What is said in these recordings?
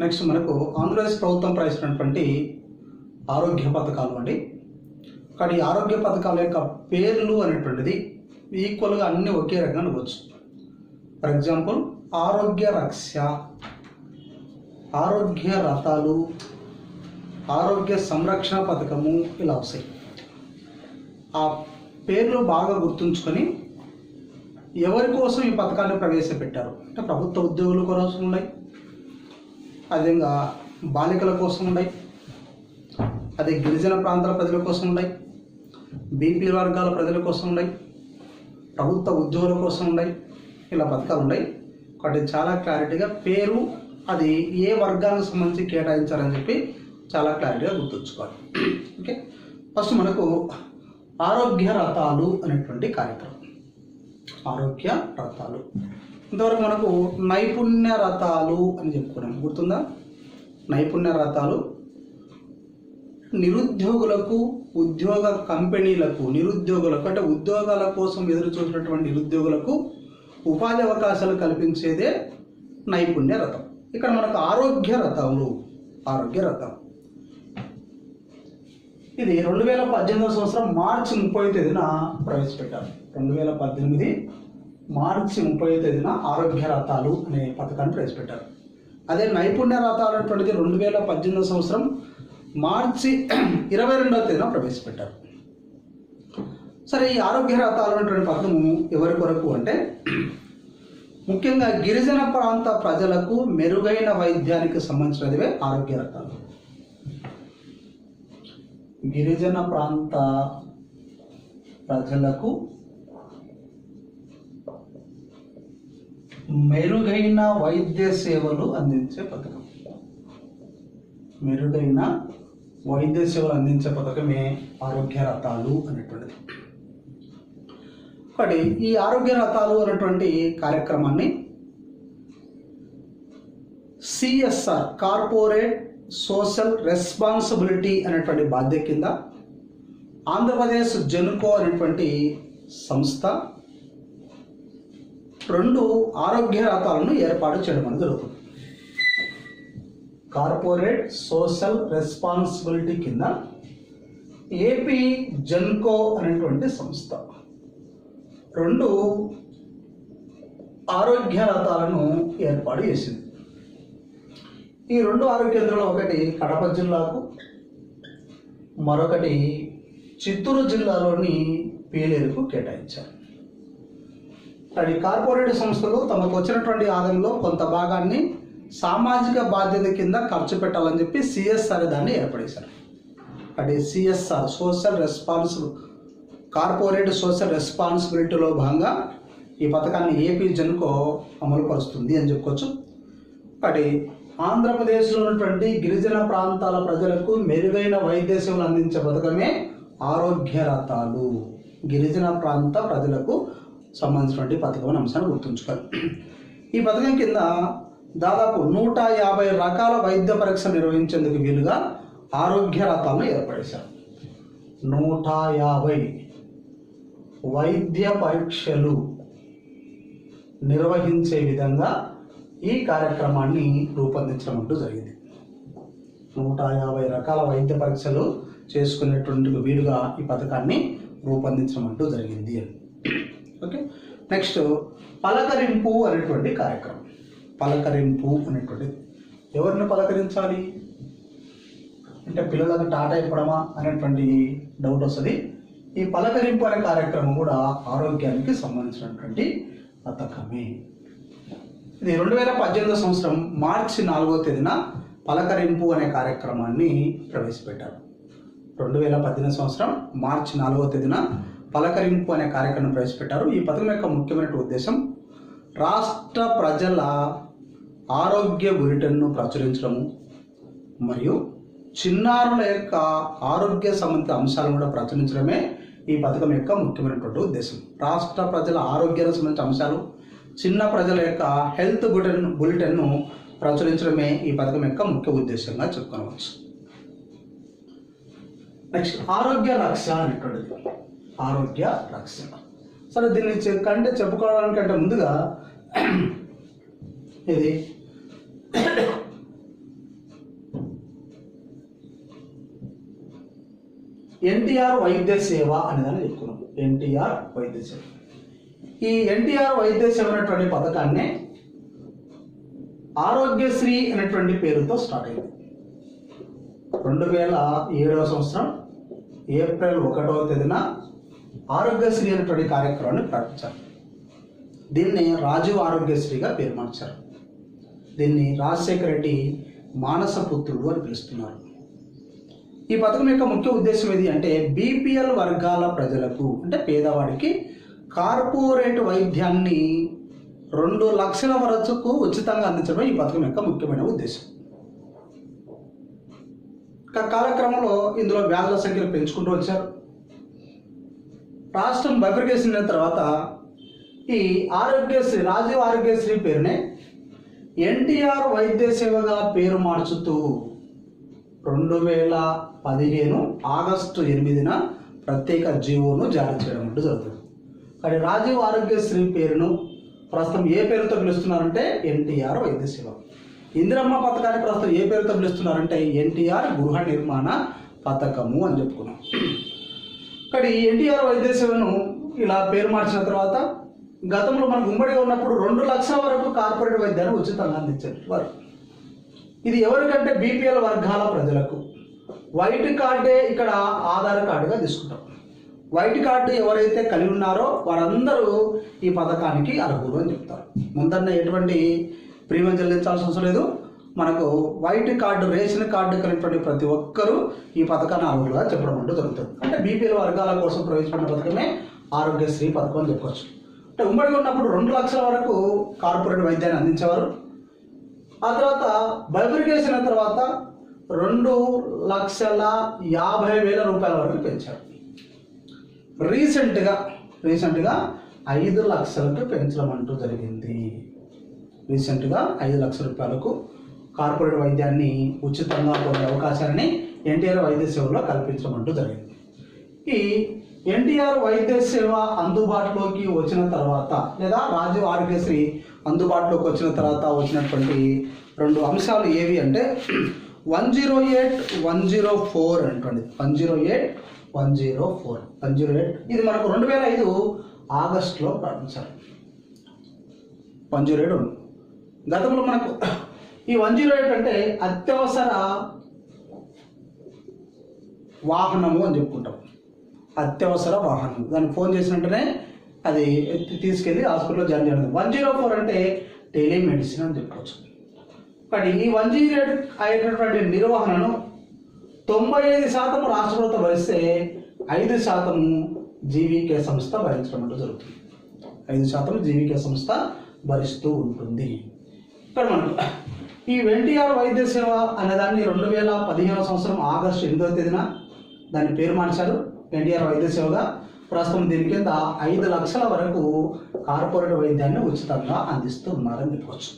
Next మనకు ఆంధ్రప్రదేశ్ ప్రభుత్వం ప్రవేశించినటువంటి ఆరోగ్య పథకాలు అండి. కానీ ఈ ఆరోగ్య పథకాల యొక్క పేర్లు అనేటువంటిది ఈక్వల్గా అన్ని ఒకే రకంగా ఉండవచ్చు. ఫర్ ఎగ్జాంపుల్ ఆరోగ్య రక్ష ఆరోగ్య రథాలు ఆరోగ్య సంరక్షణ పథకము ఇలా వస్తాయి. ఆ పేర్లు బాగా గుర్తుంచుకొని ఎవరి కోసం ఈ పథకాన్ని ప్రవేశపెట్టారు? అంటే ప్రభుత్వ ఉద్యోగుల కోసం ఉన్నాయి అదేవిధంగా బాలికల కోసం ఉన్నాయి అదే గిరిజన ప్రాంతాల ప్రజల కోసం ఉన్నాయి బీపీ వర్గాల ప్రజల కోసం ఉన్నాయి ప్రభుత్వ ఉద్యోగుల కోసం ఉన్నాయి ఇలా పథకాలు ఉన్నాయి కాబట్టి చాలా క్లారిటీగా పేరు అది ఏ వర్గానికి సంబంధించి కేటాయించారని చెప్పి చాలా క్లారిటీగా గుర్తుంచుకోవాలి. ఓకే? ఫస్ట్ మనకు ఆరోగ్య రథాలు అనేటువంటి కార్యక్రమం. ఆరోగ్య రథాలు. ఇంతవరకు మనకు నైపుణ్య రథాలు అని చెప్పుకున్నాం. గుర్తుందా? నైపుణ్య రథాలు. నిరుద్యోగులకు ఉద్యోగ కంపెనీలకు నిరుద్యోగులకు అంటే ఉద్యోగాల కోసం ఎదురు చూసినటువంటి నిరుద్యోగులకు ఉపాధి అవకాశాలు కల్పించేదే నైపుణ్య రథం. ఇక్కడ మనకు ఆరోగ్య రథాలు ఆరోగ్య రథం. ఇది రెండు వేల పద్దెనిమిదవ సంవత్సరం మార్చి ముప్పై తేదీన ప్రవేశపెట్టారు. రెండు వేల పద్దెనిమిది మార్చి ముప్పై తేదీన ఆరోగ్య రథాలు అనే పథకాన్ని ప్రవేశపెట్టారు. అదే నైపుణ్య రథాలు అనేటువంటిది రెండు వేల పద్దెనిమిది సంవత్సరం మార్చి ఇరవై రెండవ తేదీన ప్రవేశపెట్టారు. సరే ఈ ఆరోగ్య రథాలు అనేటువంటి పథకము ఎవరి కొరకు అంటే ముఖ్యంగా గిరిజన ప్రాంత ప్రజలకు మెరుగైన వైద్యానికి సంబంధించినదివే ఆరోగ్య రథాలు. గిరిజన ప్రాంత ప్రజలకు మెరుగైన వైద్య సేవలు అందించే పథకం. మెరుగైన వైద్య సేవలు అందించే పథకమే ఆరోగ్య రథాలు అనేటువంటిది. ఒకటి ఈ ఆరోగ్య రథాలు అనేటువంటి కార్యక్రమాన్ని సిఎస్ఆర్ కార్పొరేట్ సోషల్ రెస్పాన్సిబిలిటీ అనేటువంటి బాధ్యత కింద ఆంధ్రప్రదేశ్ జెనుకో అనేటువంటి సంస్థ రెండు ఆరోగ్య రథాలను ఏర్పాటు చేయడం అనేది జరుగుతుంది. కార్పొరేట్ సోషల్ రెస్పాన్సిబిలిటీ కింద ఏపీ జెన్కో అనేటువంటి సంస్థ. రెండు ఆరోగ్య రథాలను ఏర్పాటు చేసింది. ఈ రెండు ఆరోగ్య కేంద్రాలు ఒకటి కడప జిల్లాకు మరొకటి చిత్తూరు జిల్లాలోని పేలేరుకు కేటాయించారు. అవి కార్పొరేట్ సంస్థలు తమకు వచ్చినటువంటి ఆదాయంలో కొంత భాగాన్ని సామాజిక బాధ్యత కింద ఖర్చు పెట్టాలని చెప్పి సిఎస్ఆర్ దాన్ని ఏర్పడేశారు. అది CSR social responsible corporate social రెస్పాన్సిబిలిటీలో భాగంగా ఈ పథకాన్ని ఏపీ జన్కో అమలు పరుస్తుంది అని చెప్పుకోవచ్చు ఒకటి ఆంధ్రప్రదేశ్లో ఉన్నటువంటి గిరిజన ప్రాంతాల ప్రజలకు మెరుగైన వైద్య సేవలు అందించే పథకమే ఆరోగ్య రథాలు గిరిజన ప్రాంత ప్రజలకు సంబంధించినటువంటి పథకం అంశాన్ని గుర్తుంచుకోవాలి. ఈ పథకం కింద దాదాపు నూట యాభై రకాల వైద్య పరీక్ష నిర్వహించేందుకు వీలుగా ఆరోగ్య రథాలను ఏర్పడేశారు నూట యాభై వైద్య పరీక్షలు నిర్వహించే విధంగా ఈ కార్యక్రమాన్ని రూపొందించడం అంటూ జరిగింది. నూట యాభై రకాల వైద్య పరీక్షలు చేసుకునేటువంటి వీలుగా ఈ పథకాన్ని రూపొందించడం అంటూ జరిగింది. అని ఓకే? నెక్స్ట్ పలకరింపు అనేటువంటి కార్యక్రమం. పలకరింపు అనేటువంటిది ఎవరిని పలకరించాలి? అంటే పిల్లలకు టాటా ఇవ్వడమా అనేటువంటి డౌట్ వస్తుంది. ఈ పలకరింపు అనే కార్యక్రమం కూడా ఆరోగ్యానికి సంబంధించినటువంటి పథకమే. ఇది రెండు వేల పద్దెనిమిదో సంవత్సరం మార్చి నాలుగో తేదీన పలకరింపు అనే కార్యక్రమాన్ని ప్రవేశపెట్టారు. రెండు వేల పద్దెనిమిది సంవత్సరం మార్చి నాలుగో తేదీన పలకరింపు అనే కార్యక్రమం ప్రవేశపెట్టారు. ఈ పథకం యొక్క ముఖ్యమైన ఉద్దేశం రాష్ట్ర ప్రజల ఆరోగ్య బులెటిన్ను ప్రచురించడము మరియు చిన్నారుల యొక్క ఆరోగ్య సంబంధిత అంశాలను కూడా ప్రచురించడమే ఈ పథకం యొక్క ముఖ్యమైనటువంటి ఉద్దేశం. రాష్ట్ర ప్రజల ఆరోగ్యానికి సంబంధించిన అంశాలు చిన్న ప్రజల యొక్క హెల్త్ బులెటిన్ బులెటిన్ను ప్రచురించడమే ఈ పథకం యొక్క ముఖ్య ఉద్దేశంగా చెప్పుకోవచ్చు. నెక్స్ట్ ఆరోగ్య లక్ష్య అనేటువంటిది. ఆరోగ్య రక్షణ. సరే దీన్ని కంటే చెప్పుకోవడానికంటే ముందుగా ఇది ఎన్టీఆర్ వైద్య సేవ అనేదాన్ని చెప్పుకున్నాం. ఎన్టీఆర్ వైద్య సేవ. ఈ ఎన్టీఆర్ వైద్య సేవ అనేటువంటి పథకాన్ని ఆరోగ్యశ్రీ అనేటువంటి పేరుతో స్టార్ట్ అయింది. రెండు వేల ఏడవ సంవత్సరం ఏప్రిల్ ఒకటవ తేదీన ఆరోగ్యశ్రీ అనేటువంటి కార్యక్రమాన్ని ప్రకటించారు దీన్ని రాజీవ్ ఆరోగ్యశ్రీగా పేరు మార్చారు. దీన్ని రాజశేఖర రెడ్డి మానస పుత్రుడు అని పిలుస్తున్నారు. ఈ పథకం యొక్క ముఖ్య ఉద్దేశం ఏది అంటే బీపీఎల్ వర్గాల ప్రజలకు అంటే పేదవాడికి కార్పొరేట్ వైద్యాన్ని రెండు లక్షల వరకు ఉచితంగా అందించడం ఈ పథకం యొక్క ముఖ్యమైన ఉద్దేశం. కాలక్రమంలో ఇందులో వ్యాధుల సంఖ్యలు పెంచుకుంటూ వచ్చారు. రాష్ట్రం బైఫర్కేషన్ అయిన తర్వాత ఈ ఆరోగ్యశ్రీ రాజీవ్ ఆరోగ్యశ్రీ పేరునే ఎన్టీఆర్ వైద్య సేవగా పేరు మార్చుతూ రెండు వేల పదిహేను ఆగస్టు ఎనిమిదిన ప్రత్యేక జీవోను జారీ చేయడం అంటూ జరుగుతుంది. కానీ రాజీవ్ ఆరోగ్యశ్రీ పేరును ప్రస్తుతం ఏ పేరుతో పిలుస్తున్నారంటే ఎన్టీఆర్ వైద్య సేవ. ఇందిరమ్మ పథకాన్ని ప్రస్తుతం ఏ పేరుతో పిలుస్తున్నారంటే ఎన్టీఆర్ గృహ నిర్మాణ పథకము అని చెప్పుకున్నాం. ఇక్కడ ఈ ఎన్టీఆర్ వైద్య సేవను ఇలా పేరు మార్చిన తర్వాత గతంలో మనకు ఉమ్మడిగా ఉన్నప్పుడు రెండు లక్షల వరకు కార్పొరేట్ వైద్యాన్ని ఉచితంగా అందించారు. వారు. ఇది ఎవరికంటే బీపీఎల్ వర్గాల ప్రజలకు. వైట్ కార్డే ఇక్కడ ఆధార్ కార్డుగా తీసుకుంటాం. వైట్ కార్డు ఎవరైతే కలిగి ఉన్నారో వారందరూ ఈ పథకానికి అర్హులు అని చెప్తారు. ముందన్న ఎటువంటి ప్రీమియం చెల్లించాల్సిన అవసరం లేదు. మనకు వైట్ కార్డు రేషన్ కార్డు కలిగినటువంటి ప్రతి ఒక్కరూ ఈ పథకాన్ని అర్హులుగా చెప్పడం అంటూ జరుగుతుంది. అంటే బీపీఎల్ వర్గాల కోసం ప్రవేశపెట్టిన పథకమే ఆరోగ్యశ్రీ పథకం అని చెప్పవచ్చు అంటే ఉమ్మడిగా ఉన్నప్పుడు రెండు లక్షల వరకు కార్పొరేట్ వైద్యాన్ని అందించేవారు. ఆ తర్వాత బైబ్రికేషన్ తర్వాత రెండు లక్షల యాభై వేల రూపాయల వరకు పెంచారు. రీసెంట్గా రీసెంట్గా ఐదు లక్షలకు పెంచడం అంటూ జరిగింది. రీసెంట్గా ఐదు లక్షల రూపాయలకు కార్పొరేట్ వైద్యాన్ని ఉచితంగా పొందే అవకాశాన్ని ఎన్టీఆర్ వైద్య సేవలో కల్పించమంటూ జరిగింది. ఈ ఎన్టీఆర్ వైద్య సేవ అందుబాటులోకి వచ్చిన తర్వాత లేదా రాజీవ్ ఆరోగ్యశ్రీ అందుబాటులోకి వచ్చిన తర్వాత వచ్చినటువంటి రెండు అంశాలు ఏవి అంటే one zero eight one zero four అంటుంది one zero eight one zero four. One zero eight. ఇది మనకు రెండు వేల ఐదు ఆగస్టులో ప్రారంభించారు. వన్ జీరో ఎయిట్ గతంలో మనకు ఈ వన్ జీరో ఎయిట్ అంటే అత్యవసర వాహనము అని చెప్పుకుంటాం. అత్యవసర వాహనం దానికి ఫోన్ చేసిన వెంటనే అది ఎత్తి తీసుకెళ్ళి హాస్పిటల్లో జాయిన్ చేయడం వన్ జీరో ఫోర్ అంటే టెలిమెడిసిన్ అని చెప్పవచ్చు కానీ ఈ వన్ జీరో ఎయిట్ అయ్యేటటువంటి నిర్వహణను తొంభై ఐదు శాతం రాష్ట్ర ప్రభుత్వం భరిస్తే ఐదు శాతం జీవికే సంస్థ భరించడం అంటూ జరుగుతుంది. ఐదు శాతం జీవికే సంస్థ భరిస్తూ ఉంటుంది. ఇక్కడ మనకు ఈ ఎన్టీఆర్ వైద్య సేవ అనేదాన్ని రెండు వేల పదిహేను సంవత్సరం ఆగస్టు ఎనిమిదవ తేదీన దాని పేరు మార్చారు ఎన్టీఆర్ వైద్య సేవగా. ప్రస్తుతం దీని కింద ఐదు లక్షల వరకు కార్పొరేట్ వైద్యాన్ని ఉచితంగా అందిస్తూ ఉన్నారని చెప్పవచ్చు.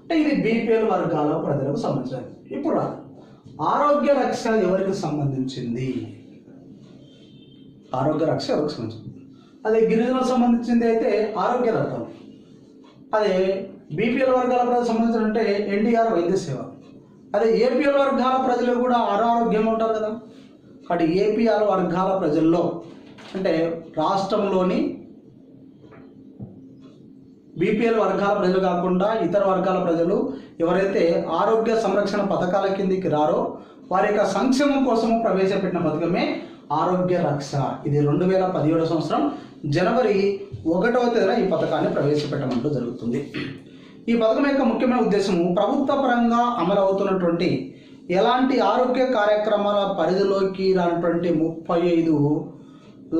అంటే ఇది బీపీఎల్ వర్గాల ప్రజలకు సంబంధించినది. ఇప్పుడు ఆరోగ్య రక్ష ఎవరికి సంబంధించింది? ఆరోగ్య రక్ష ఎవరికి సంబంధించింది? అదే గిరిజనులకు సంబంధించింది అయితే ఆరోగ్య రక్తం అదే బీపీఎల్ వర్గాల ప్రజలకు సంబంధించిన అంటే ఎన్డీఆర్ వైద్య సేవ. అదే ఏపీఎల్ వర్గాల ప్రజలు కూడా అనారోగ్యంగా ఉంటారు కదా. కాబట్టి ఏపీఆర్ వర్గాల ప్రజల్లో అంటే రాష్ట్రంలోని బీపీఎల్ వర్గాల ప్రజలు కాకుండా ఇతర వర్గాల ప్రజలు ఎవరైతే ఆరోగ్య సంరక్షణ పథకాల కిందికి రారో వారి యొక్క సంక్షేమం కోసము ప్రవేశపెట్టిన పథకమే ఆరోగ్య రక్ష. ఇది రెండు వేల పదిహేడు సంవత్సరం జనవరి ఒకటవ తేదీన ఈ పథకాన్ని ప్రవేశపెట్టమంటూ జరుగుతుంది. ఈ పథకం యొక్క ముఖ్యమైన ఉద్దేశము ప్రభుత్వ పరంగా అమలవుతున్నటువంటి ఎలాంటి ఆరోగ్య కార్యక్రమాల పరిధిలోకి రానటువంటి ముప్పై ఐదు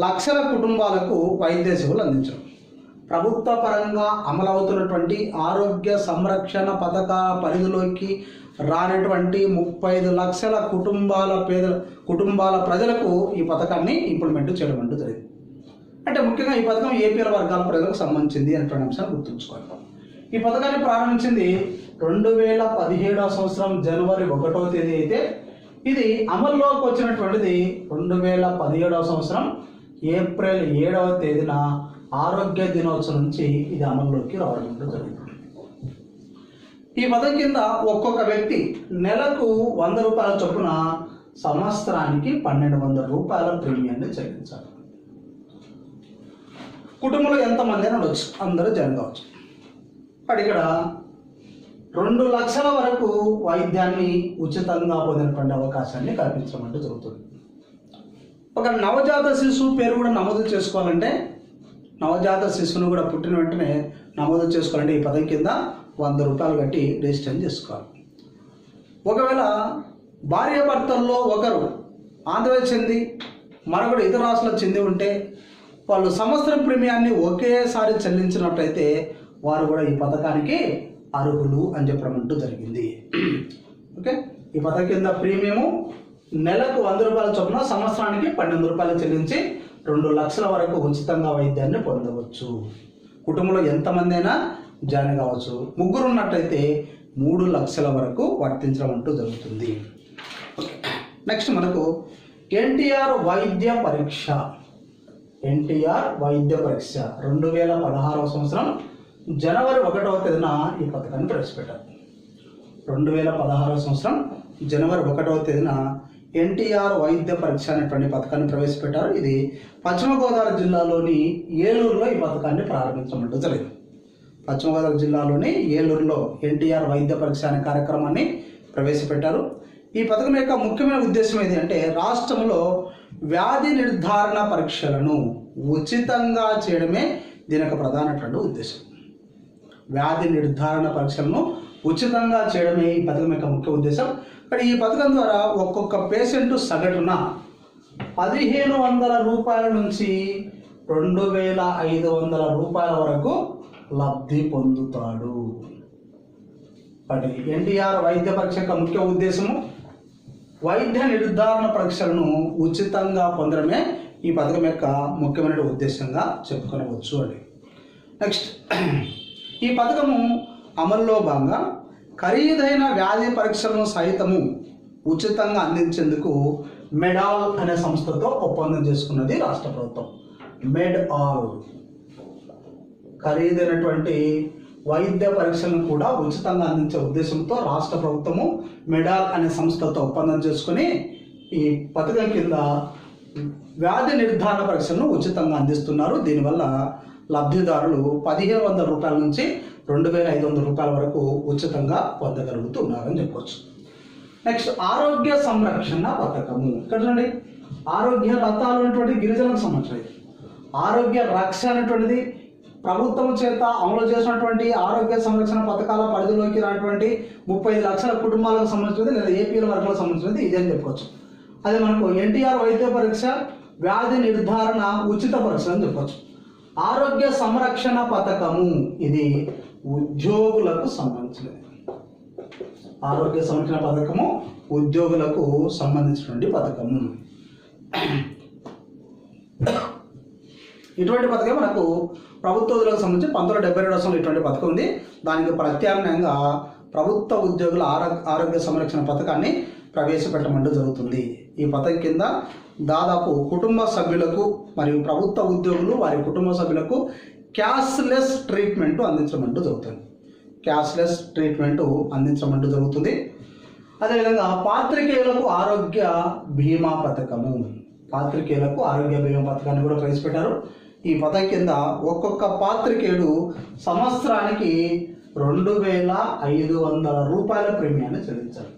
లక్షల కుటుంబాలకు వైద్య సేవలు అందించడం. ప్రభుత్వ పరంగా అమలవుతున్నటువంటి ఆరోగ్య సంరక్షణ పథకాల పరిధిలోకి రానటువంటి ముప్పై ఐదు లక్షల కుటుంబాల పేద కుటుంబాల ప్రజలకు ఈ పథకాన్ని ఇంప్లిమెంట్ చేయడం అంటూ జరిగింది. అంటే ముఖ్యంగా ఈ పథకం ఏపీఎల్ వర్గాల ప్రజలకు సంబంధించింది అనేటువంటి అంశాన్ని గుర్తుంచుకోవాలి. ఈ పథకాన్ని ప్రారంభించింది రెండు వేల పదిహేడవ సంవత్సరం జనవరి ఒకటవ తేదీ అయితే. ఇది అమల్లోకి వచ్చినటువంటిది రెండు వేల పదిహేడవ సంవత్సరం ఏప్రిల్ ఏడవ తేదీన ఆరోగ్య దినోత్సవం నుంచి ఇది అమల్లోకి రావడం జరుగుతుంది. జరిగింది ఈ పథకం కింద ఒక్కొక్క వ్యక్తి నెలకు వంద రూపాయల చొప్పున సంవత్సరానికి పన్నెండు వందల రూపాయల ప్రీమియాన్ని చెల్లించాలి. కుటుంబంలో ఎంతమంది అని ఉండొచ్చు అందరూ జరగవచ్చు కావచ్చు. బట్ ఇక్కడ రెండు లక్షల వరకు వైద్యాన్ని ఉచితంగా పొందినటువంటి అవకాశాన్ని కల్పించమంటూ జరుగుతుంది. ఒక నవజాత శిశువు పేరు కూడా నమోదు చేసుకోవాలంటే నవజాత శిశువును కూడా పుట్టిన వెంటనే నమోదు చేసుకోవాలంటే ఈ పదం కింద వంద రూపాయలు కట్టి రిజిస్టర్ చేసుకోవాలి. ఒకవేళ భార్యాభర్తల్లో ఒకరు ఆంధ్రప్రదేశ్ చెంది మరొకడు ఇతర రాష్ట్రాలకు చెంది ఉంటే వాళ్ళు సంవత్సరం ప్రీమియాన్ని ఒకేసారి చెల్లించినట్లయితే వారు కూడా ఈ పథకానికి అర్హులు అని చెప్పడం అంటూ జరిగింది. ఓకే? ఈ పథకం కింద ప్రీమియము నెలకు వంద రూపాయల చొప్పున సంవత్సరానికి పన్నెండు రూపాయలు చెల్లించి రెండు లక్షల వరకు ఉచితంగా వైద్యాన్ని పొందవచ్చు. కుటుంబంలో ఎంతమంది అయినా జాయిన్ కావచ్చు. ముగ్గురు ఉన్నట్టయితే మూడు లక్షల వరకు వర్తించడం అంటూ జరుగుతుంది. నెక్స్ట్ మనకు ఎన్టీఆర్ వైద్య పరీక్ష. ఎన్టీఆర్ వైద్య పరీక్ష. రెండు వేల పదహారవ సంవత్సరం జనవరి ఒకటవ తేదీన ఈ పథకాన్ని ప్రవేశపెట్టారు. రెండు వేల పదహారవ సంవత్సరం జనవరి ఒకటవ తేదీన ఎన్టీఆర్ వైద్య పరీక్ష అనేటువంటి పథకాన్ని ప్రవేశపెట్టారు. ఇది పశ్చిమ గోదావరి జిల్లాలోని ఏలూరులో ఈ పథకాన్ని ప్రారంభించడం జరిగింది. పశ్చిమ గోదావరి జిల్లాలోని ఏలూరులో ఎన్టీఆర్ వైద్య పరీక్ష అనే కార్యక్రమాన్ని ప్రవేశపెట్టారు. ఈ పథకం యొక్క ముఖ్యమైన ఉద్దేశం ఏది అంటే రాష్ట్రంలో వ్యాధి నిర్ధారణ పరీక్షలను ఉచితంగా చేయడమే దీని యొక్క ప్రధానటువంటి ఉద్దేశం. వ్యాధి నిర్ధారణ పరీక్షలను ఉచితంగా చేయడమే ఈ పథకం యొక్క ముఖ్య ఉద్దేశం. ఇక్కడ ఈ పథకం ద్వారా ఒక్కొక్క పేషెంట్ సగటున పదిహేను వందల రూపాయల నుంచి రెండు వేల ఐదు వందల రూపాయల వరకు లబ్ధి పొందుతాడు. ఎన్టీఆర్ వైద్య పరీక్ష యొక్క ముఖ్య ఉద్దేశము వైద్య నిర్ధారణ పరీక్షలను ఉచితంగా పొందడమే ఈ పథకం యొక్క ముఖ్యమైన ఉద్దేశంగా చెప్పుకోవచ్చు అండి. నెక్స్ట్ ఈ పథకము అమల్లో భాగంగా ఖరీదైన వ్యాధి పరీక్షలను సైతము ఉచితంగా అందించేందుకు మెడాల్ అనే సంస్థతో ఒప్పందం చేసుకున్నది రాష్ట్ర ప్రభుత్వం. మెడ్ ఆల్ ఖరీదైనటువంటి వైద్య పరీక్షలను కూడా ఉచితంగా అందించే ఉద్దేశంతో రాష్ట్ర ప్రభుత్వము మెడాల్ అనే సంస్థతో ఒప్పందం చేసుకుని ఈ పథకం కింద వ్యాధి నిర్ధారణ పరీక్షలను ఉచితంగా అందిస్తున్నారు. దీనివల్ల లబ్ధిదారులు పదిహేను వందల రూపాయల నుంచి రెండు వేల ఐదు వందల రూపాయల వరకు ఉచితంగా పొందగలుగుతున్నారని చెప్పవచ్చు నెక్స్ట్ ఆరోగ్య సంరక్షణ పథకము ఇక్కడ చూడండి ఆరోగ్య రథాలు అనేటువంటి గిరిజనులకు సంబంధించినది ఆరోగ్య రక్ష అనేటువంటిది ప్రభుత్వం చేత అమలు చేసినటువంటి ఆరోగ్య సంరక్షణ పథకాల పరిధిలోకి రానటువంటి ముప్పై లక్షల కుటుంబాలకు సంబంధించినది లేదా ఏపీల వర్గాలకు సంబంధించినది ఇదని అని చెప్పవచ్చు అదే మనకు ఎన్టీఆర్ వైద్య పరీక్ష వ్యాధి నిర్ధారణ ఉచిత పరీక్ష అని చెప్పవచ్చు ఆరోగ్య సంరక్షణ పథకము. ఇది ఉద్యోగులకు సంబంధించినది. ఆరోగ్య సంరక్షణ పథకము ఉద్యోగులకు సంబంధించినటువంటి పథకము. ఇటువంటి పథకం మనకు ప్రభుత్వ ఉద్యోగులకు సంబంధించి పంతొమ్మిది డెబ్బై రెండు సంవత్సరంలో ఇటువంటి పథకం ఉంది. దానికి ప్రత్యామ్నాయంగా ప్రభుత్వ ఉద్యోగుల ఆరోగ్య ఆరోగ్య సంరక్షణ పథకాన్ని ప్రవేశపెట్టమంటూ జరుగుతుంది. ఈ పథకం కింద దాదాపు కుటుంబ సభ్యులకు మరియు ప్రభుత్వ ఉద్యోగులు వారి కుటుంబ సభ్యులకు క్యాష్లెస్ ట్రీట్మెంట్ అందించమంటూ జరుగుతుంది. క్యాష్లెస్ ట్రీట్మెంట్ అందించమంటూ జరుగుతుంది. అదేవిధంగా పాత్రికేయులకు ఆరోగ్య బీమా పథకము. పాత్రికేయులకు ఆరోగ్య బీమా పథకాన్ని కూడా ప్రవేశపెట్టారు. ఈ పథకం కింద ఒక్కొక్క పాత్రికేయుడు సంవత్సరానికి రెండు వేల ఐదు వందల రూపాయల ప్రీమియాన్ని చెల్లించాలి.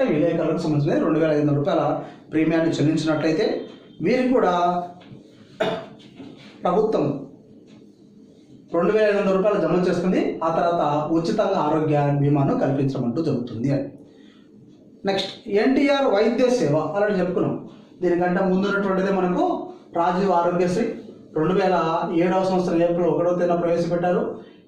అంటే విలేకరులకు సంబంధించిన రెండు వేల ఐదు వందల రూపాయల ప్రీమియాన్ని చెల్లించినట్లయితే మీరు కూడా ప్రభుత్వం రెండు వేల ఐదు వందల రూపాయలు జమ చేస్తుంది ఆ తర్వాత ఉచితంగా ఆరోగ్య బీమాను కల్పించమంటూ జరుగుతుంది అని. నెక్స్ట్ ఎన్టీఆర్ వైద్య సేవ అలాంటి చెప్పుకున్నాం. దీనికంటే ముందున్నటువంటిదే మనకు రాజీవ్ ఆరోగ్యశ్రీ. రెండు వేల ఏడవ సంవత్సరం ఏప్రిల్ ఒకటో తేదీన ప్రవేశపెట్టారు.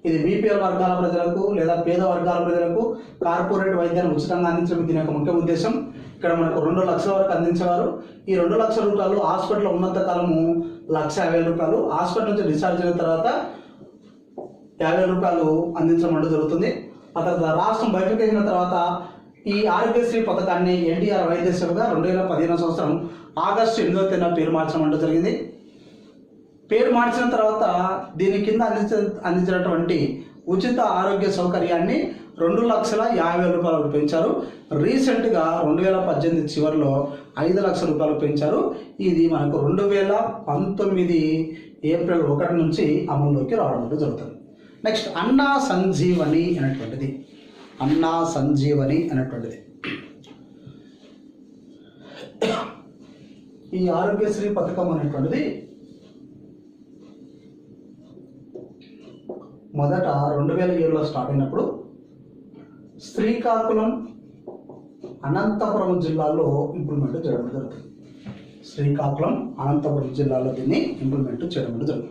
ఇది బీపీఎల్ వర్గాల ప్రజలకు లేదా పేద వర్గాల ప్రజలకు కార్పొరేట్ వైద్యాన్ని ఉచితంగా అందించడం దీని యొక్క ముఖ్య ఉద్దేశం. ఇక్కడ మనకు రెండు లక్షల వరకు అందించేవారు. ఈ రెండు లక్షల రూపాయలు హాస్పిటల్లో ఉన్నంత కాలము లక్ష యాభై రూపాయలు. హాస్పిటల్ నుంచి డిశ్చార్జ్ అయిన తర్వాత యాభై రూపాయలు అందించడం జరుగుతుంది. ఆ తర్వాత రాష్ట్రం బయటకెళ్ళిన తర్వాత ఈ ఆరోగ్యశ్రీ పథకాన్ని ఎన్టీఆర్ వైద్య సేవగా రెండు వేల పదిహేను సంవత్సరం ఆగస్టు ఎనిమిదో తేదీన పేరు మార్చడం జరిగింది. పేరు మార్చిన తర్వాత దీని కింద అందించ అందించినటువంటి ఉచిత ఆరోగ్య సౌకర్యాన్ని రెండు లక్షల యాభై వేల రూపాయలకు పెంచారు. రీసెంట్గా రెండు వేల పద్దెనిమిది చివరిలో ఐదు లక్షల రూపాయలు పెంచారు. ఇది మనకు రెండు వేల పంతొమ్మిది ఏప్రిల్ ఒకటి నుంచి అమల్లోకి రావడం జరుగుతుంది. నెక్స్ట్ అన్నా సంజీవని అనేటువంటిది. అన్నా సంజీవని అనేటువంటిది. ఈ ఆరోగ్యశ్రీ పథకం అనేటువంటిది మొదట రెండు వేల ఏడులో స్టార్ట్ అయినప్పుడు శ్రీకాకుళం అనంతపురం జిల్లాలో ఇంప్లిమెంట్ చేయడం జరుగుతుంది. శ్రీకాకుళం అనంతపురం జిల్లాలో దీన్ని ఇంప్లిమెంట్ చేయడం జరుగుతుంది.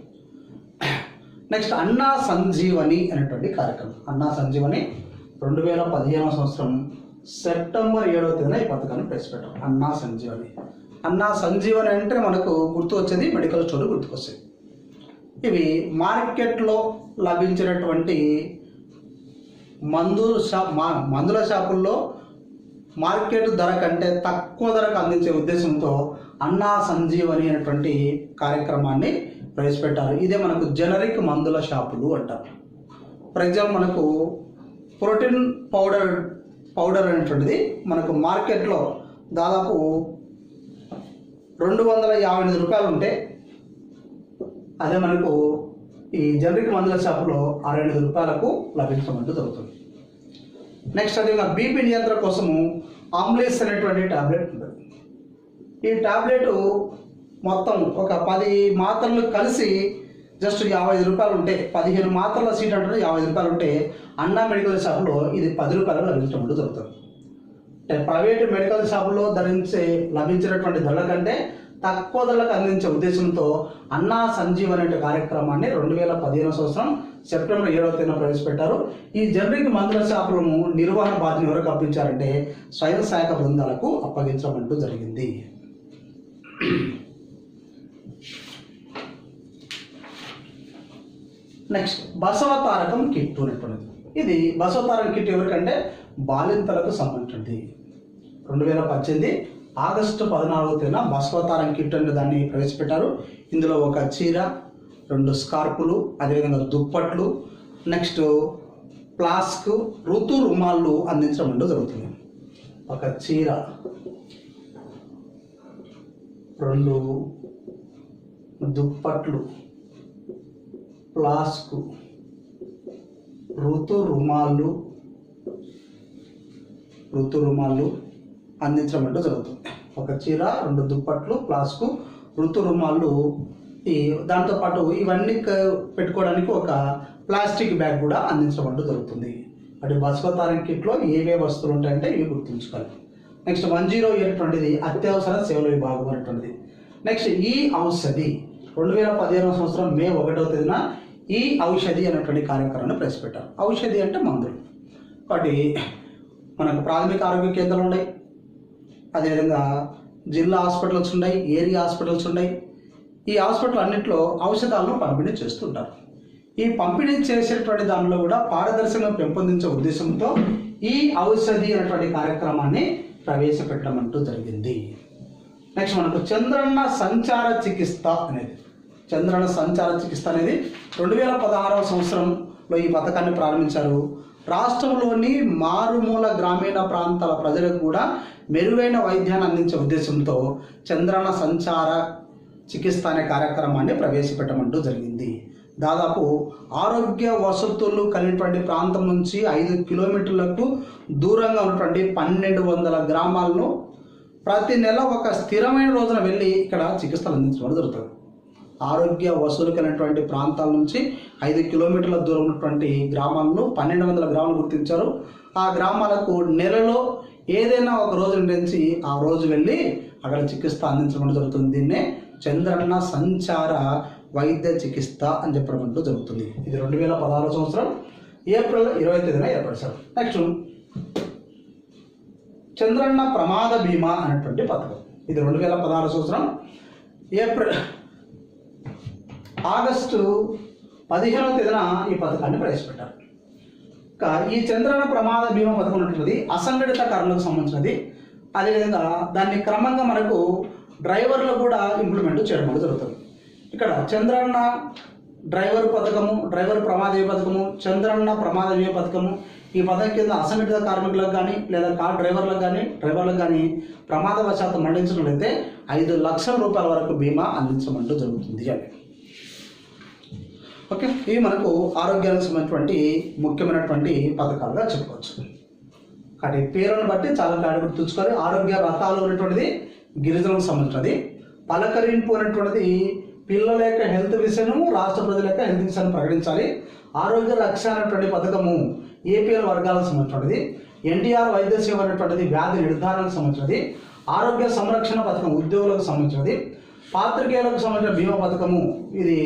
నెక్స్ట్ అన్నా సంజీవని అనేటువంటి కార్యక్రమం. అన్నా సంజీవని రెండు వేల పదిహేనవ సంవత్సరం సెప్టెంబర్ ఏడవ తేదీన ఈ పథకాన్ని ప్రవేశపెట్టాం. అన్నా సంజీవని. అన్నా సంజీవని అంటే మనకు గుర్తు వచ్చేది మెడికల్ స్టోర్ గుర్తుకొచ్చేది. ఇవి మార్కెట్లో లభించినటువంటి మందు షాప్ మా మందుల షాపుల్లో మార్కెట్ ధర కంటే తక్కువ ధరకు అందించే ఉద్దేశంతో అన్నా సంజీవని అనేటువంటి కార్యక్రమాన్ని ప్రవేశపెట్టారు. ఇదే మనకు జనరిక్ మందుల షాపులు అంటారు. ఫర్ ఎగ్జాంపుల్ మనకు ప్రోటీన్ పౌడర్ పౌడర్ అనేటువంటిది మనకు మార్కెట్లో దాదాపు రెండు వందల యాభై ఎనిమిది రూపాయలు ఉంటే అదే మనకు ఈ జనరిక్ మందుల షాపులో అరవై ఎనిమిది రూపాయలకు లభించమంటూ జరుగుతుంది నెక్స్ట్ అది బీపీ నియంత్రణ కోసము ఆమ్లేస్ అనేటువంటి టాబ్లెట్ ఉంటుంది. ఈ టాబ్లెట్ మొత్తం ఒక పది మాత్రలు కలిసి జస్ట్ యాభై ఐదు రూపాయలు ఉంటే పదిహేను మాత్రల సీట్ అంటే యాభై ఐదు రూపాయలు ఉంటే అన్నా మెడికల్ షాప్లో ఇది పది రూపాయలు లభించడం జరుగుతుంది అంటే ప్రైవేట్ మెడికల్ షాపులో ధరించే లభించినటువంటి ధరల కంటే తక్కువ ధరలకు అందించే ఉద్దేశంతో అన్నా సంజీవ్ అనే కార్యక్రమాన్ని రెండు వేల పదిహేను సంవత్సరం సెప్టెంబర్ ఏడవ తేదీన ప్రవేశపెట్టారు. ఈ జనరిక్ మందుల షాపులను నిర్వహణ బాధ్యత ఎవరికి అప్పించారంటే స్వయం సహాయక బృందాలకు అప్పగించడం అంటూ జరిగింది. నెక్స్ట్ బసవతారకం కిట్ అనేటువంటిది ఇది బసవతారకం కిట్ ఎవరికంటే బాలింతలకు సంబంధించింది రెండు వేల పద్దెనిమిది ఆగస్టు పద్నాలుగో తేదీన బస్వతారం కిట్ అనే దాన్ని ప్రవేశపెట్టారు. ఇందులో ఒక చీర రెండు స్కార్పులు అదేవిధంగా దుప్పట్లు నెక్స్ట్ ప్లాస్క్ ఋతు రుమాళ్ళు అందించడం అంటూ జరుగుతుంది. ఒక చీర రెండు దుప్పట్లు ప్లాస్క్ ఋతు రుమాళ్ళు ఋతు రుమాళ్ళు అందించడం అంటూ జరుగుతుంది. ఒక చీర రెండు దుప్పట్లు ప్లాస్కు ఋతు రుమాళ్ళు ఈ దాంతోపాటు ఇవన్నీ పెట్టుకోవడానికి ఒక ప్లాస్టిక్ బ్యాగ్ కూడా అందించడం అంటూ జరుగుతుంది. అటు బస్వతారం కిట్లో ఏవే వస్తువులు ఉంటాయంటే ఇవి గుర్తుంచుకోవాలి. నెక్స్ట్ వన్ జీరో ఎయిట్ అత్యవసర సేవల విభాగం అనేటువంటిది. నెక్స్ట్ ఈ ఔషధి రెండు వేల పదిహేనవ సంవత్సరం మే ఒకటవ తేదీన ఈ ఔషధి అనేటువంటి కార్యక్రమాన్ని ప్రవేశపెట్టారు. ఔషధి అంటే మందులు. కాబట్టి మనకు ప్రాథమిక ఆరోగ్య కేంద్రాలు ఉన్నాయి. అదేవిధంగా జిల్లా హాస్పిటల్స్ ఉన్నాయి ఏరియా హాస్పిటల్స్ ఉన్నాయి. ఈ హాస్పిటల్ అన్నింటిలో ఔషధాలను పంపిణీ చేస్తుంటారు. ఈ పంపిణీ చేసేటువంటి దానిలో కూడా పారదర్శకంగా పెంపొందించే ఉద్దేశంతో ఈ ఔషధి అనేటువంటి కార్యక్రమాన్ని ప్రవేశపెట్టడం అంటూ జరిగింది. నెక్స్ట్ మనకు చంద్రన్న సంచార చికిత్స అనేది. చంద్రన్న సంచార చికిత్స అనేది రెండు వేల పదహారవ సంవత్సరంలో ఈ పథకాన్ని ప్రారంభించారు. రాష్ట్రంలోని మారుమూల గ్రామీణ ప్రాంతాల ప్రజలకు కూడా మెరుగైన వైద్యాన్ని అందించే ఉద్దేశంతో చంద్రన సంచార చికిత్స అనే కార్యక్రమాన్ని ప్రవేశపెట్టమంటూ జరిగింది. దాదాపు ఆరోగ్య వసతులు కలిగినటువంటి ప్రాంతం నుంచి ఐదు కిలోమీటర్లకు దూరంగా ఉన్నటువంటి పన్నెండు వందల గ్రామాలను ప్రతి నెల ఒక స్థిరమైన రోజున వెళ్ళి ఇక్కడ చికిత్సలు అందించడం జరుగుతుంది. ఆరోగ్య వసూలు కలిగినటువంటి ప్రాంతాల నుంచి ఐదు కిలోమీటర్ల దూరం ఉన్నటువంటి గ్రామాలను పన్నెండు వందల గ్రామాలు గుర్తించారు. ఆ గ్రామాలకు నెలలో ఏదైనా ఒక రోజు నుంచి ఆ రోజు వెళ్ళి అక్కడ చికిత్స అందించడం జరుగుతుంది. దీన్నే చంద్రన్న సంచార వైద్య చికిత్స అని చెప్పడం జరుగుతుంది. ఇది రెండు వేల పదహారు సంవత్సరం ఏప్రిల్ ఇరవై తేదీన ఏర్పరిచారు నెక్స్ట్ చంద్రన్న ప్రమాద బీమా అనేటువంటి పథకం. ఇది రెండు వేల పదహారు సంవత్సరం ఏప్రిల్ ఆగస్టు పదిహేనవ తేదీన ఈ పథకాన్ని ప్రవేశపెట్టారు. ఇంకా ఈ చంద్రన్న ప్రమాద బీమా పథకం ఉన్నటువంటిది అసంఘటిత కారులకు సంబంధించినది. అదేవిధంగా దాన్ని క్రమంగా మనకు డ్రైవర్లు కూడా ఇంప్లిమెంట్ చేయడం అనేది జరుగుతుంది. ఇక్కడ చంద్రన్న డ్రైవర్ పథకము డ్రైవర్ ప్రమాద బీమా పథకము చంద్రన్న ప్రమాద బీమా పథకము ఈ పథకం కింద అసంఘటిత కార్మికులకు కానీ లేదా కార్ డ్రైవర్లకు కానీ డ్రైవర్లకు కానీ ప్రమాదవశాత్తు మరణించినట్లయితే ఐదు లక్షల రూపాయల వరకు బీమా అందించమంటూ జరుగుతుంది. అని ఓకే? ఇవి మనకు ఆరోగ్యానికి సంబంధించినటువంటి ముఖ్యమైనటువంటి పథకాలుగా చెప్పవచ్చు కాబట్టి పేరును బట్టి చాలా క్లారిటీ గుర్తుంచుకోవాలి ఆరోగ్య రకాలు ఉన్నటువంటిది గిరిజనులకు సంబంధించినది. పలకరింపు అనేటువంటిది పిల్లల యొక్క హెల్త్ విషయము రాష్ట్ర ప్రజల యొక్క హెల్త్ విషయాన్ని ప్రకటించాలి. ఆరోగ్య రక్ష అనేటువంటి పథకము ఏపీఎల్ వర్గాలకు సంబంధించినది ఎన్టీఆర్ వైద్య సేవ అనేటువంటిది వ్యాధి నిర్ధారణకు సంబంధించినది. ఆరోగ్య సంరక్షణ పథకం ఉద్యోగులకు సంబంధించినది. పాత్రికేయులకు సంబంధించిన బీమా పథకము ఇది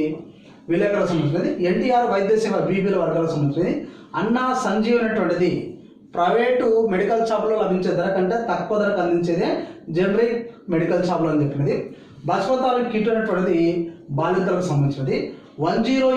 విలేకరులకు సంబంధించినది. ఎన్టీఆర్ వైద్య సేవ బీపీల వర్గాలకు సంబంధించినది. అన్నా సంజీవ్ అనేటువంటిది ప్రైవేటు మెడికల్ షాప్లో లభించే ధర కంటే తక్కువ ధరకు అందించేదే జనరిక్ మెడికల్ షాప్లో అని చెప్పినది. బస్వతాలు కిట్ అనేటువంటిది బాలింతలకు సంబంధించినది. One zero